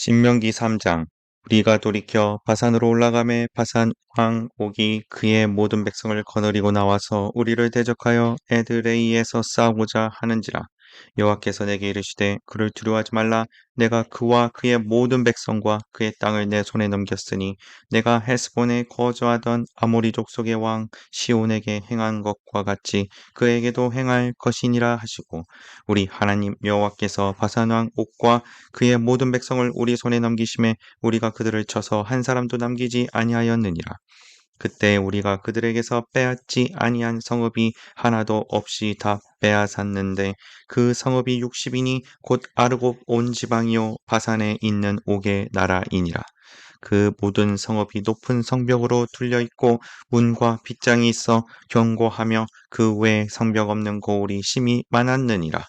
신명기 3장 우리가 돌이켜 바산으로 올라가매 바산 왕 옥이 그의 모든 백성을 거느리고 나와서 우리를 대적하여 에드레이에서 싸우고자 하는지라 여호와께서 내게 이르시되 그를 두려워하지 말라. 내가 그와 그의 모든 백성과 그의 땅을 내 손에 넘겼으니 내가 헤스본에 거주하던 아모리 족속의 왕 시온에게 행한 것과 같이 그에게도 행할 것이니라 하시고 우리 하나님 여호와께서 바산 왕 옥과 그의 모든 백성을 우리 손에 넘기심에 우리가 그들을 쳐서 한 사람도 남기지 아니하였느니라 그때 우리가 그들에게서 빼앗지 아니한 성읍이 하나도 없이 다 빼앗았는데 그 성읍이 60이니 곧 아르곱 온 지방이요 바산에 있는 옥의 나라이니라. 그 모든 성읍이 높은 성벽으로 둘려 있고 문과 빗장이 있어 견고하며 그 외에 성벽 없는 고울이 심히 많았느니라.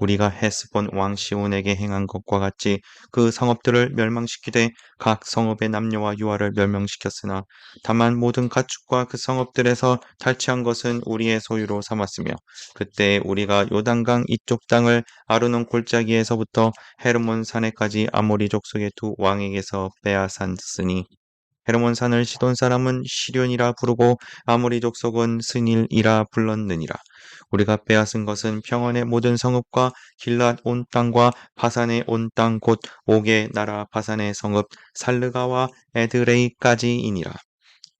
우리가 헤스본 왕 시온에게 행한 것과 같이 그 성읍들을 멸망시키되 각 성읍의 남녀와 유아를 멸망시켰으나 다만 모든 가축과 그 성읍들에서 탈취한 것은 우리의 소유로 삼았으며 그때 우리가 요단강 이쪽 땅을 아르논 골짜기에서부터 헤르몬 산에까지 아모리 족속의 두 왕에게서 빼앗았으니 헤르몬 산을 시돈 사람은 시련이라 부르고 아모리 족속은 스닐이라 불렀느니라. 우리가 빼앗은 것은 평원의 모든 성읍과 길랏 온 땅과 바산의 온 땅 곧 옥의 나라 바산의 성읍 살르가와 에드레이까지이니라.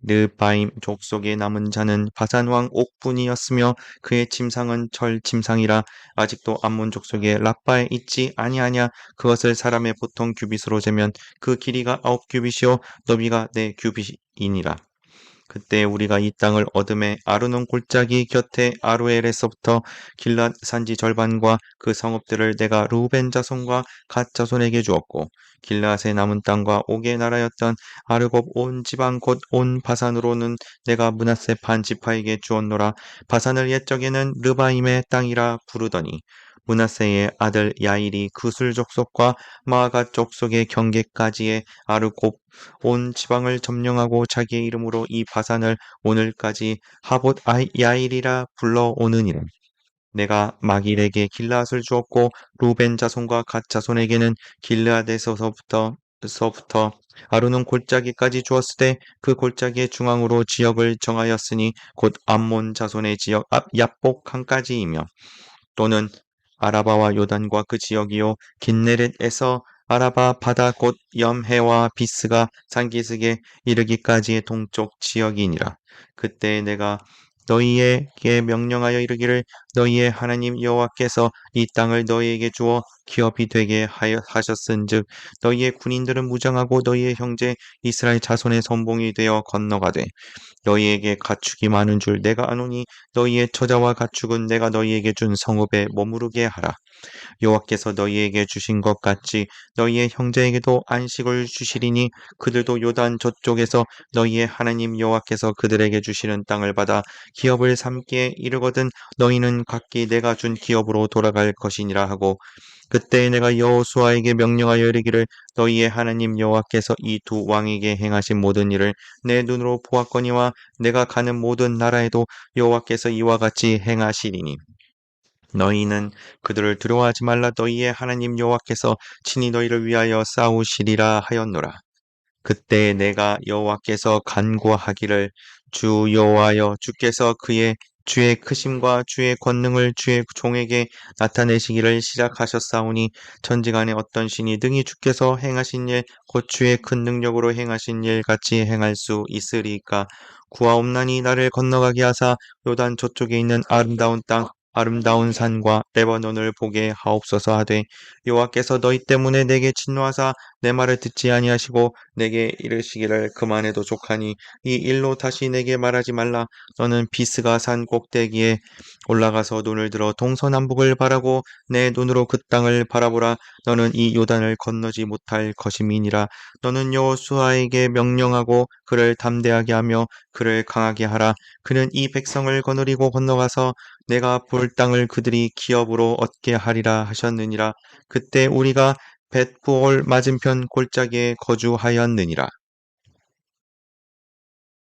르바임 족속의 남은 자는 바산 왕 옥분이었으며 그의 침상은 철 침상이라 아직도 암몬 족속의 라빠에 있지 아니하냐 그것을 사람의 보통 규빗으로 재면 그 길이가 아홉 규빗이요 너비가 네 규빗이니라. 그때 우리가 이 땅을 얻음에 아르논 골짜기 곁에 아루엘에서부터 길랏 산지 절반과 그 성읍들을 내가 루벤 자손과 갓 자손에게 주었고 길랏의 남은 땅과 옥의 나라였던 아르곱 온 지방 곧 온 바산으로는 내가 문하세 반 지파에게 주었노라. 바산을 옛적에는 르바임의 땅이라 부르더니 문하세의 아들 야일이 그술 족속과 마아가 족속의 경계까지의 아르곱 온 지방을 점령하고 자기의 이름으로 이 바산을 오늘까지 하봇 야일이라 불러오느니라. 내가 마길에게 길라앗을 주었고 루벤 자손과 갓 자손에게는 길라앗에서부터 서부터 아루는 골짜기까지 주었을 때그 골짜기의 중앙으로 지역을 정하였으니 곧 암몬 자손의 지역 앞 야복항까지이며 또는 아라바와 요단과 그 지역이요 긴네렛에서 아라바 바다 곧 염해와 비스가 산기슭에 이르기까지의 동쪽 지역이니라. 그때 내가 너희에게 명령하여 이르기를 너희의 하나님 여호와께서 이 땅을 너희에게 주어 기업이 되게 하셨은즉 너희의 군인들은 무장하고 너희의 형제 이스라엘 자손의 선봉이 되어 건너가되 너희에게 가축이 많은 줄 내가 아노니 너희의 처자와 가축은 내가 너희에게 준 성읍에 머무르게 하라. 여호와께서 너희에게 주신 것 같이 너희의 형제에게도 안식을 주시리니 그들도 요단 저쪽에서 너희의 하나님 여호와께서 그들에게 주시는 땅을 받아 기업을 삼기에 이르거든 너희는 각기 내가 준 기업으로 돌아갈 것이니라 하고 그때 내가 여호수아에게 명령하여 이르기를 너희의 하나님 여호와께서 이 두 왕에게 행하신 모든 일을 내 눈으로 보았거니와 내가 가는 모든 나라에도 여호와께서 이와 같이 행하시리니 너희는 그들을 두려워하지 말라 너희의 하나님 여호와께서 친히 너희를 위하여 싸우시리라 하였노라. 그때 내가 여호와께서 간구하기를 주 여호와여 주께서 그의 주의 크심과 주의 권능을 주의 종에게 나타내시기를 시작하셨사오니 천지간에 어떤 신이 등이 주께서 행하신 일 곧 주의 큰 능력으로 행하신 일 같이 행할 수 있으리까? 구하옵나니 나를 건너가게 하사 요단 저쪽에 있는 아름다운 땅 아름다운 산과 레바논을 보게 하옵소서 하되 여호와께서 너희 때문에 내게 진노하사 내 말을 듣지 아니하시고 내게 이르시기를 그만해도 족하니 이 일로 다시 내게 말하지 말라. 너는 비스가 산 꼭대기에 올라가서 눈을 들어 동서남북을 바라고 내 눈으로 그 땅을 바라보라. 너는 이 요단을 건너지 못할 것임이니라. 너는 여호수아에게 명령하고 그를 담대하게 하며 그를 강하게 하라. 그는 이 백성을 거느리고 건너가서 내가 볼 땅을 그들이 기업으로 얻게 하리라 하셨느니라. 그때 우리가 벳부올 맞은편 골짜기에 거주하였느니라.